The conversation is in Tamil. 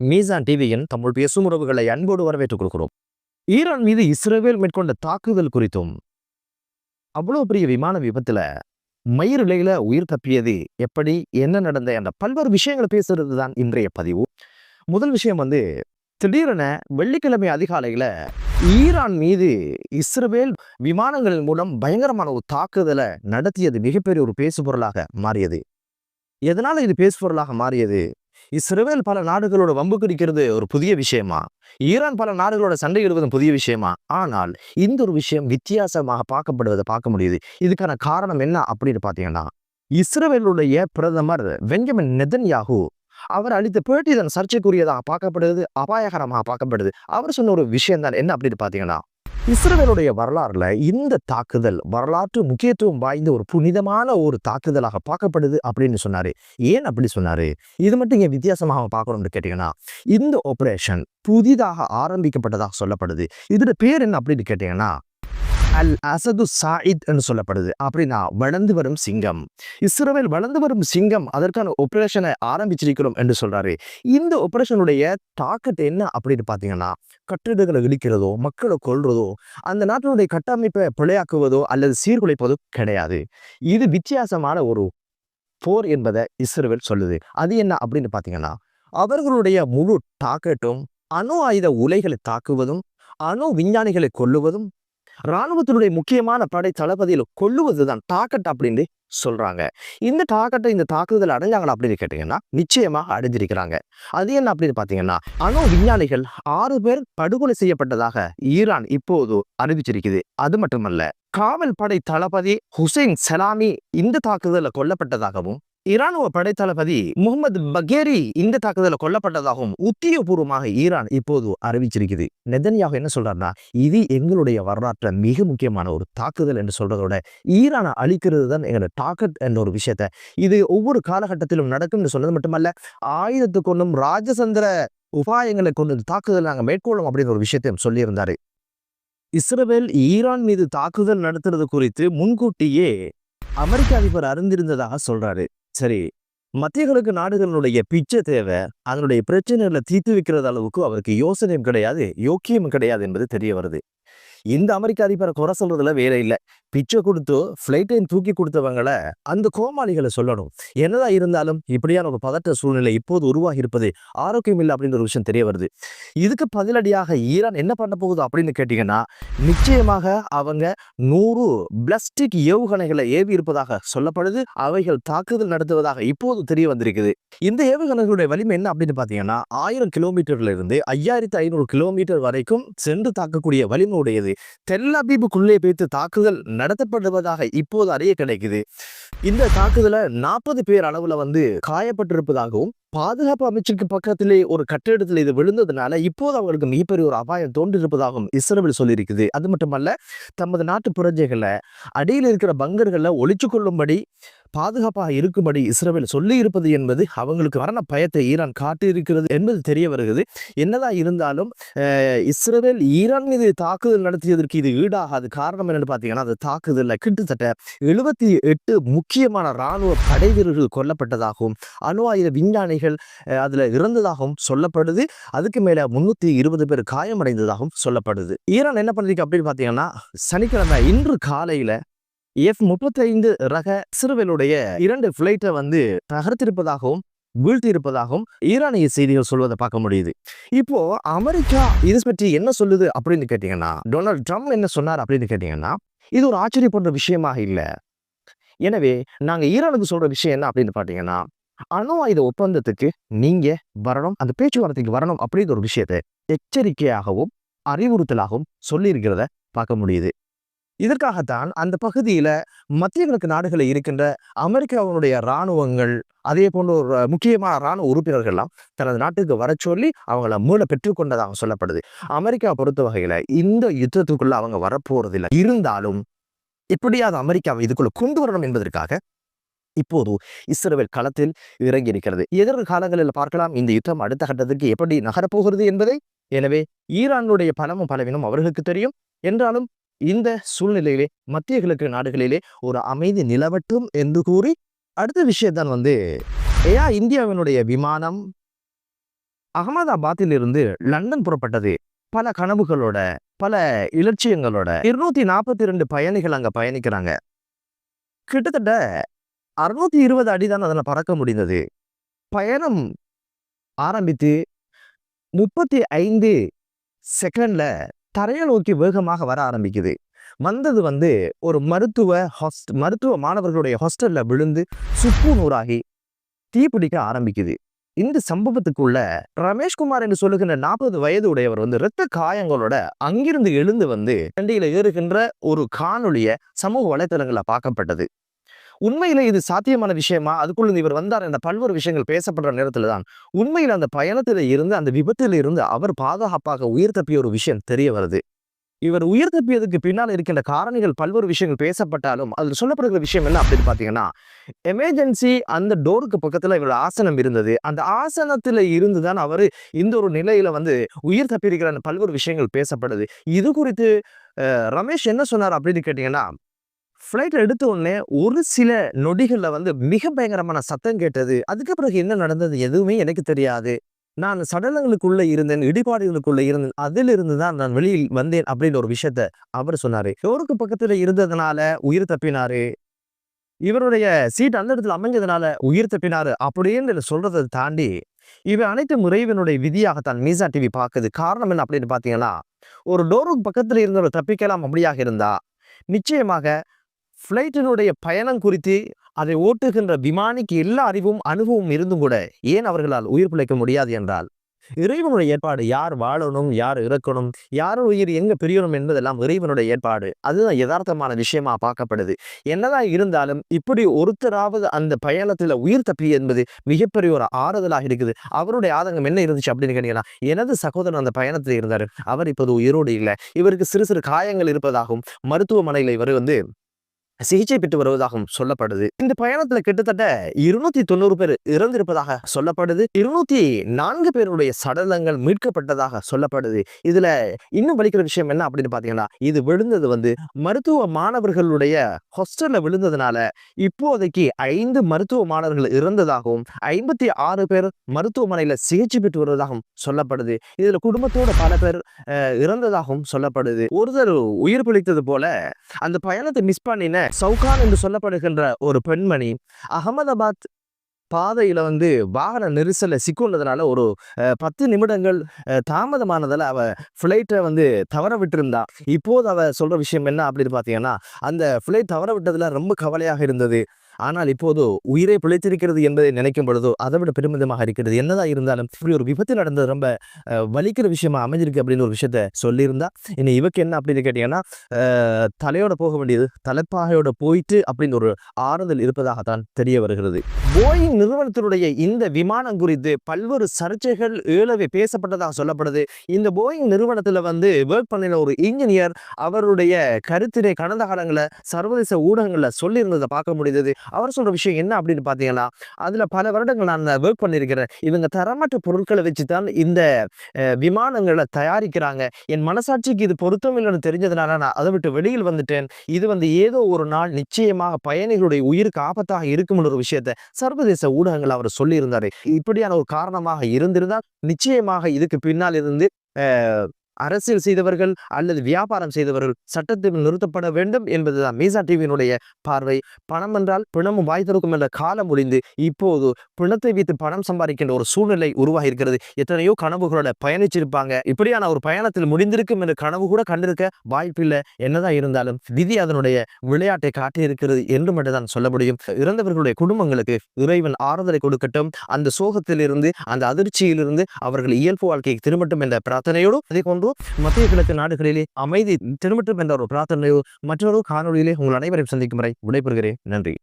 மீசான் டிவியின் தமிழ் பேசும் உறவுகளை அன்போடு வரவேற்றுக் கொடுக்கிறோம் ஈரான் மீது இஸ்ரேவேல் மேற்கொண்ட தாக்குதல் குறித்தும் அவ்வளோ பெரிய விமான விபத்துல மயிரிழையில உயிர் தப்பியது எப்படி என்ன நடந்த என்ற பல்வேறு விஷயங்களை பேசுறது தான் இன்றைய பதிவு. முதல் விஷயம் வந்து திடீரென வெள்ளிக்கிழமை அதிகாலையில் ஈரான் மீது இஸ்ரேல் விமானங்கள் மூலம் பயங்கரமான ஒரு தாக்குதலை நடத்தியது மிகப்பெரிய ஒரு பேசுபொருளாக மாறியது. எதனால் இது பேசுபொருளாக மாறியது? இஸ்ரேல் பல நாடுகளோட வம்பு கிடைக்கிறது ஒரு புதிய விஷயமா? ஈரான் பல நாடுகளோட சண்டையிடுவதும் புதிய விஷயமா? ஆனால் இந்த ஒரு விஷயம் வித்தியாசமாக பார்க்கப்படுவதை பார்க்க முடியுது. இதுக்கான காரணம் என்ன அப்படின்னு பார்த்தீங்கன்னா இஸ்ரேலுடைய பிரதமர் வெஞ்சமின் நெதன்யாகு அவர் அளித்த பேட்டி இதன் சர்ச்சைக்குரியதாக பார்க்கப்படுது அபாயகரமாக பார்க்கப்படுது. அவர் சொன்ன ஒரு விஷயம் தான் என்ன அப்படின்னு பார்த்தீங்கன்னா இஸ்ரேலுடைய வரலாறுல இந்த தாக்குதல் வரலாற்று முக்கியத்துவம் வாய்ந்த ஒரு புனிதமான ஒரு தாக்குதலாக பார்க்கப்படுது அப்படின்னு சொன்னாரு. ஏன் அப்படி சொன்னாரு? இது மட்டும் ஏன் வித்தியாசமாக பார்க்கணும்னு கேட்டீங்கன்னா இந்த ஆபரேஷன் புதிதாக ஆரம்பிக்கப்பட்டதாக சொல்லப்படுது. இதோட பேர் என்ன அப்படின்னு கேட்டீங்கன்னா அல் அசது சாயித் என்று சொல்லப்படுது. அப்படின்னா வளர்ந்து வரும் சிங்கம். இஸ்ரேல் வளர்ந்து வரும் சிங்கம் அதற்கான ஆபரேஷனை ஆரம்பிச்சிருக்கிறோம் என்று சொல்றாரு. இந்த ஆபரேஷனுடைய தாக்கத்தை என்ன அப்படின்னு பார்த்தீங்கன்னா கட்டிடங்களை இடிக்கிறதோ மக்களை கொள்றதோ அந்த நாட்டினுடைய கட்டமைப்பை பிழையாக்குவதோ அல்லது சீர்குலைப்பதோ கிடையாது. இது வித்தியாசமான ஒரு போர் என்பதை இஸ்ரேல் சொல்லுது. அது என்ன அப்படின்னு பார்த்தீங்கன்னா அவர்களுடைய முழு டாக்கெட்டும் அணு ஆயுத உலைகளை தாக்குவதும் அணு விஞ்ஞானிகளை கொள்ளுவதும் இராணுவத்தினுடைய முக்கியமான படை தளபதியில் கொல்லுவதுதான் டாக்கெட் அப்படின்னு சொல்றாங்க. இந்த டாக்கெட்டை இந்த தாக்குதல் அடைஞ்சாங்களா அப்படின்னு கேட்டீங்கன்னா நிச்சயமாக அடைஞ்சிருக்கிறாங்க. அது என்ன அப்படின்னு பார்த்தீங்கன்னா அணு விஞ்ஞானிகள் ஆறு பேர் படுகொலை செய்யப்பட்டதாக ஈரான் இப்போது அறிவிச்சிருக்குது. அது மட்டுமல்ல காவல் படை தளபதி ஹுசைன் சலாமி இந்த தாக்குதலில் கொல்லப்பட்டதாகவும் இராணுவ படைத்தளபதி முகமது பகேரி இந்த தாக்குதல கொல்லப்பட்டதாகவும் உத்தியோகபூர்வமாக ஈரான் இப்போது அறிவிச்சிருக்குது. நெதன்யாக என்ன சொல்றாருன்னா இது எங்களுடைய வரலாற்றை மிக முக்கியமான ஒரு தாக்குதல் என்று சொல்றதோட ஈரானை அழிக்கிறது தான் எங்களோட டாக்கெட் என்ற ஒரு விஷயத்த இது ஒவ்வொரு காலகட்டத்திலும் நடக்கும் என்று சொன்னது மட்டுமல்ல ஆயுதத்தை கொண்டும் ராஜசந்திர உபாயங்களை கொண்டு தாக்குதல் நாங்கள் மேற்கொள்ளும் அப்படின்னு ஒரு விஷயத்தையும் சொல்லியிருந்தாரு. இஸ்ரேல் ஈரான் மீது தாக்குதல் நடத்துறது குறித்து முன்கூட்டியே அமெரிக்க அதிபர் அறிந்திருந்ததாக சொல்றாரு. சரி. மத்திய கிழக்கு பிச்சை தேவை அதனுடைய பிரச்சனைகளை தீர்த்து வைக்கிறது அளவுக்கு அவருக்கு யோசனையும் கிடையாது யோக்கியமும் கிடையாது என்பது தெரிய வருது. இந்த அமெரிக்க அதிபரை குறை சொல்றதுல வேலை இல்லை. பிச்சை கொடுத்து ஃப்ளைட்டையும் தூக்கி கொடுத்தவங்களை அந்த கோமாளிகளை சொல்லணும். என்னதான் இருந்தாலும் இப்படியான ஒரு பதற்ற சூழ்நிலை இப்போது உருவாகி இருப்பது ஆரோக்கியம் இல்லை அப்படின்ற ஒரு விஷயம் தெரிய வருது. இதுக்கு பதிலடியாக ஈரான் என்ன பண்ண போகுது அப்படின்னு கேட்டீங்கன்னா நிச்சயமாக அவங்க நூறு பிளாஸ்டிக் ஏவுகணைகளை ஏவி இருப்பதாக சொல்லப்படுது. அவைகள் தாக்குதல் நடத்துவதாக இப்போது தெரிய வந்திருக்குது. இந்த ஏவுகணைகளுடைய வலிமை என்ன அப்படின்னு பார்த்தீங்கன்னா ஆயிரம் கிலோமீட்டர்ல இருந்து ஐயாயிரத்தி ஐநூறு கிலோமீட்டர் வரைக்கும் சென்று தாக்கக்கூடிய வலிமை உடையது தெல் அபீபுக்குள்ளே வைத்து தாக்குதல் நடத்தப்படுவதாக இப்போது அறிய கிடைக்குது. இந்த தாக்குதல நாற்பது பேர் அளவுல வந்து காயப்பட்டிருப்பதாகவும் பாதுகாப்பு அமைச்சருக்கு பக்கத்திலே ஒரு கட்டிடத்தில் இது விழுந்ததுனால இப்போது அவங்களுக்கு மிகப்பெரிய ஒரு அபாயம் தோன்றிருப்பதாகவும் இஸ்ரேல் சொல்லியிருக்குது. அது மட்டுமல்ல தமது நாட்டு புரட்சிகளை அடியில் இருக்கிற பங்கர்களை ஒழிச்சு கொள்ளும்படி பாதுகாப்பாக இருக்கும்படி இஸ்ரேல் சொல்லி இருப்பது என்பது அவங்களுக்கு மரண பயத்தை ஈரான் காட்டியிருக்கிறது என்பது தெரிய வருகிறது. என்னதான் இருந்தாலும் இஸ்ரேல் ஈரான் மீது தாக்குதல் நடத்தியதற்கு இது ஈடாகாது காரணம் என்னன்னு பார்த்தீங்கன்னா அது தாக்குதலில் கிட்டத்தட்ட எழுபத்தி எட்டு முக்கியமான இராணுவ படை வீரர்கள் கொல்லப்பட்டதாகவும் அணு ஆயுத விஞ்ஞானிகள் அதில் இறந்ததாகவும் சொல்லப்படுது. அதுக்கு மேலே முன்னூற்றி இருபது பேர் காயமடைந்ததாகவும் சொல்லப்படுது. ஈரான் என்ன பண்ணிருக்கு அப்படின்னு பார்த்தீங்கன்னா சனிக்கிழமை இன்று காலையில் எஃப் முப்பத்தைந்து ரக சிறுவலுடைய இரண்டு பிளைட்டை வந்து தகர்த்திருப்பதாகவும் வீழ்த்தியிருப்பதாகவும் ஈரானிய செய்திகள் சொல்வதை பார்க்க முடியுது. இப்போ அமெரிக்கா இது பற்றி என்ன சொல்லுது அப்படின்னு கேட்டீங்கன்னா டொனால்ட் ட்ரம்ப் என்ன சொன்னார் அப்படின்னு கேட்டீங்கன்னா இது ஒரு ஆச்சரியப்படுற விஷயமாக இல்லை. எனவே நாங்க ஈரானுக்கு சொல்ற விஷயம் என்ன அப்படின்னு பார்த்தீங்கன்னா அணு ஆயுத ஒப்பந்தத்துக்கு நீங்க வரணும் அந்த பேச்சுவார்த்தைக்கு வரணும் அப்படிங்கிற ஒரு விஷயத்தை எச்சரிக்கையாகவும் அறிவுறுத்தலாகவும் சொல்லியிருக்கிறத பார்க்க முடியுது. இதற்காகத்தான் அந்த பகுதியில் மத்திய கிழக்கு நாடுகளில் இருக்கின்ற அமெரிக்காவினுடைய இராணுவங்கள் அதே போன்ற ஒரு முக்கியமான இராணுவ உறுப்பினர்கள்லாம் தனது நாட்டுக்கு வர சொல்லி அவங்கள மூளை பெற்றுக்கொண்டதாக சொல்லப்படுது. அமெரிக்கா பொறுத்த வகையில் இந்த யுத்தத்துக்குள்ள அவங்க வரப்போறதில்லை. இருந்தாலும் எப்படியாவது அமெரிக்காவை இதுக்குள்ள கொண்டு வரணும் என்பதற்காக இப்போது இஸ்ரேல் களத்தில் இறங்கி இருக்கிறது. எதிர்காலங்களில் பார்க்கலாம் இந்த யுத்தம் அடுத்த கட்டத்திற்கு எப்படி நகரப்போகிறது என்பதை. எனவே ஈரானுடைய பலமும் பலவீனம் அவர்களுக்கு தெரியும். என்றாலும் இந்த சூழ்நிலையிலே மத்திய கிழக்கு நாடுகளிலே ஒரு அமைதி நிலவட்டும் என்று கூறி அடுத்த விஷயத்தான் வந்து ஏயா இந்தியாவினுடைய விமானம் அகமதாபாத்தில் இருந்து லண்டன் புறப்பட்டது. பல கனவுகளோட பல இலட்சியங்களோட. இருநூத்தி நாற்பத்தி ரெண்டு பயணிகள் அங்க பயணிக்கிறாங்க. கிட்டத்தட்ட அறுநூத்தி இருபது அடி தான் அதில் பறக்க முடிந்தது. பயணம் ஆரம்பித்து முப்பத்தி ஐந்து செகண்ட்ல தரையை நோக்கி வேகமாக வர ஆரம்பிக்குது. வந்தது வந்து ஒரு மருத்துவ ஹாஸ்ட் மருத்துவ மாணவர்களுடைய ஹாஸ்டலில் விழுந்து சுப்பு நூறாகி தீப்பிடிக்க ஆரம்பிக்குது. இந்த சம்பவத்துக்குள்ள ரமேஷ்குமார் என்று சொல்லுகின்ற நாற்பது வயது உடையவர் வந்து இரத்த காயங்களோட அங்கிருந்து எழுந்து வந்து வண்டியில ஏறுகின்ற ஒரு காணொளிய சமூக வலைத்தளங்களில் பார்க்கப்பட்டது. உண்மையில இது சாத்தியமான விஷயமா? அதுக்குள்ள இவர் வந்தார் இந்த பல்வேறு விஷயங்கள் பேசப்படுற நேரத்துல தான் உண்மையில் அந்த பயணத்தில் இருந்து அந்த விபத்தில் இருந்து அவர் பாதுகாப்பாக உயிர் தப்பிய ஒரு விஷயம் தெரிய வருது. இவர் உயிர் தப்பியதுக்கு பின்னால் இருக்கின்ற காரணிகள் பல்வேறு விஷயங்கள் பேசப்பட்டாலும் அதில் சொல்லப்படுகிற விஷயம் என்ன அப்படின்னு பார்த்தீங்கன்னா எமர்ஜென்சி அந்த டோருக்கு பக்கத்தில் இவர் ஆசனம் இருந்தது. அந்த ஆசனத்தில் இருந்து தான் அவர் இந்த ஒரு நிலையில் வந்து உயிர் தப்பியிருக்கிற பல்வேறு விஷயங்கள் பேசப்படுது. இது குறித்து ரமேஷ் என்ன சொன்னார் அப்படின்னு கேட்டிங்கன்னா ஃப்ளைட்டில் எடுத்த உடனே ஒரு சில நொடிகளில் வந்து மிக பயங்கரமான சத்தம் கேட்டது. அதுக்கு பிறகு என்ன நடந்தது எதுவுமே எனக்கு தெரியாது. நான் சடலங்களுக்குள்ளே இருந்தேன் இடிபாடுகளுக்குள்ளே இருந்தேன் அதிலிருந்து தான் நான் வெளியில் வந்தேன் அப்படின்ற ஒரு விஷயத்த அவர் சொன்னார். டோருக்கு பக்கத்தில் இருந்ததுனால உயிர் தப்பினாரு. இவருடைய சீட் அந்த இடத்துல அமைஞ்சதுனால உயிர் தப்பினாரு அப்படின்னு சொல்றதை தாண்டி இவை அனைத்து முறைவினுடைய விதியாகத்தான் மீசா டிவி பார்க்குது. காரணம் என்ன அப்படின்னு பார்த்தீங்கன்னா ஒரு டோருக்கு பக்கத்தில் இருந்தவர் தப்பிக்கலாம் அப்படியாக இருந்தா நிச்சயமாக ஃப்ளைட்டினுடைய பயணம் குறித்து அதை ஓட்டுகின்ற விமானிக்கு எல்லா அறிவும் அனுபவம் இருந்தும் கூட ஏன் அவர்களால் உயிர் பிழைக்க முடியாது என்றால் இறைவனுடைய ஏற்பாடு யார் வாழணும் யார் இறக்கணும் யார் உயிர் எங்க பிரியணும் என்பதெல்லாம் இறைவனுடைய ஏற்பாடு. அதுதான் யதார்த்தமான விஷயமா பார்க்கப்படுது. என்னதான் இருந்தாலும் இப்படி ஒருத்தராவது அந்த பயணத்துல உயிர் தப்பி என்பது மிகப்பெரிய ஒரு ஆறுதலாக இருக்குது. அவருடைய ஆதங்கம் என்ன இருந்துச்சு அப்படின்னு கேட்டீங்கன்னா எனது சகோதரன் அந்த பயணத்தில் இருந்தார். அவர் இப்போது உயிரோடு இல்லை. இவருக்கு சிறு சிறு காயங்கள் இருப்பதாகவும் மருத்துவமனையில் இவர் வந்து சிகிச்சை பெற்று வருவதாகவும் சொல்லப்படுது. இந்த பயணத்துல கிட்டத்தட்ட இருநூத்தி தொண்ணூறு பேர் இறந்திருப்பதாக சொல்லப்படுது. இருநூத்தி நான்கு பேருடைய சடலங்கள் மீட்கப்பட்டதாக சொல்லப்படுது. இதுல இன்னும் வலிக்கிற விஷயம் என்ன அப்படின்னு பாத்தீங்கன்னா இது விழுந்தது வந்து மருத்துவ மாணவர்களுடைய ஹாஸ்டல்ல விழுந்ததுனால இப்போதைக்கு ஐந்து மருத்துவ மாணவர்கள் இறந்ததாகவும் ஐம்பத்தி ஆறு பேர் மருத்துவமனையில சிகிச்சை பெற்று வருவதாகவும் சொல்லப்படுது. இதுல குடும்பத்தோட பல பேர் இறந்ததாகவும் சொல்லப்படுது. ஒருத்தர் உயிர் பிழைத்தது போல அந்த பயணத்தை மிஸ் பண்ணின சவுகான் என்று சொல்லப்படுகின்ற ஒரு பெண்மணி அகமதாபாத் பாதையில் வந்து வாகன நெரிசலை சிக்குள்ளதுனால ஒரு பத்து நிமிடங்கள் தாமதமானதால் அவள் ஃப்ளைட்டை வந்து தவற விட்டுருந்தா. இப்போது அவள் சொல்கிற விஷயம் என்ன அப்படின்னு பார்த்தீங்கன்னா அந்த ஃப்ளைட் தவற விட்டதில் ரொம்ப கவலையாக இருந்தது. ஆனால் இப்போது உயிரை பிழைத்திருக்கிறது என்பதை நினைக்கும் பொழுதோ அதை விட பெருமிதமாக இருக்கிறது. என்னதான் இருந்தாலும் இப்படி ஒரு விபத்து நடந்தது ரொம்ப வலிக்கிற விஷயமா அமைஞ்சிருக்கு அப்படின்னு ஒரு விஷயத்த சொல்லியிருந்தா இனி இவக்கு என்ன அப்படின்னு கேட்டீங்கன்னா தலையோட போக வேண்டியது தலைப்பாகையோட போயிட்டு அப்படின்னு ஒரு ஆறுதல் இருப்பதாகத்தான் தெரிய வருகிறது. போயிங் நிறுவனத்தினுடைய இந்த விமானம் குறித்து பல்வேறு சர்ச்சைகள் ஏழவே பேசப்பட்டதாக சொல்லப்படுது. இந்த போயிங் நிறுவனத்தில் வந்து ஒர்க் பண்ணின ஒரு இன்ஜினியர் அவருடைய கருத்தினை கடந்த காலங்களில் சர்வதேச ஊடகங்களில் சொல்லியிருந்ததை பார்க்க முடிந்தது. அவர் சொல்கிற விஷயம் என்ன அப்படின்னு பார்த்தீங்கன்னா அதில் பல வருடங்கள் நான் ஒர்க் பண்ணியிருக்கிறேன். இவங்க தரமற்ற பொருட்களை வச்சு தான் இந்த விமானங்களை தயாரிக்கிறாங்க. என் மனசாட்சிக்கு இது பொருத்தம் இல்லைன்னு தெரிஞ்சதுனால நான் அதை விட்டு வெளியில் வந்துட்டேன். இது வந்து ஏதோ ஒரு நாள் நிச்சயமாக பயணிகளுடைய உயிருக்கு ஆபத்தாக இருக்கும்னு ஒரு விஷயத்தை சர்வதேச ஊடகங்கள் அவர் சொல்லியிருந்தார். இப்படியான ஒரு காரணமாக இருந்திருந்தால் நிச்சயமாக இதுக்கு பின்னால் இருந்து அரசியல் செய்தவர்கள் அல்லது வியாபாரம் செய்தவர்கள் சட்டத்தில் நிறுத்தப்பட வேண்டும் என்பதுதான். மீசா டிவியினுடைய பார்வை. பணம் என்றால் பிணமும் வாய் திறக்கும் என்ற காலம் முடிந்து இப்போது பிணத்தை வைத்து பணம் சம்பாதிக்கின்ற ஒரு சூழ்நிலை உருவாகி இருக்கிறது எத்தனையோ கனவுகளோட பயணிச்சிருப்பாங்க. இப்படியான ஒரு பயணத்தில் முடிந்திருக்கும் என்ற கனவு கூட கண்டிருக்க வாய்ப்பில்லை என்னதான் இருந்தாலும் விதி அதனுடைய விளையாட்டை காட்டியிருக்கிறது என்று மட்டும்தான் சொல்ல முடியும். இறந்தவர்களுடைய குடும்பங்களுக்கு இறைவன் ஆறுதலை கொடுக்கட்டும். அந்த சோகத்திலிருந்து அந்த அதிர்ச்சியிலிருந்து அவர்கள் இயல்பு வாழ்க்கைக்கு திரும்பட்டும் என்ற பிரார்த்தனையோடு அதே போன்று மத்திய கிழக்கு நாடுகளிலே அமைதி திரும்பட்டும் என்ற ஒரு பிரார்த்தனையோ மற்றொரு காணொலியிலே உங்கள் அனைவரையும் சந்திக்கும் வரை விடைபெறுகிறேன். நன்றி.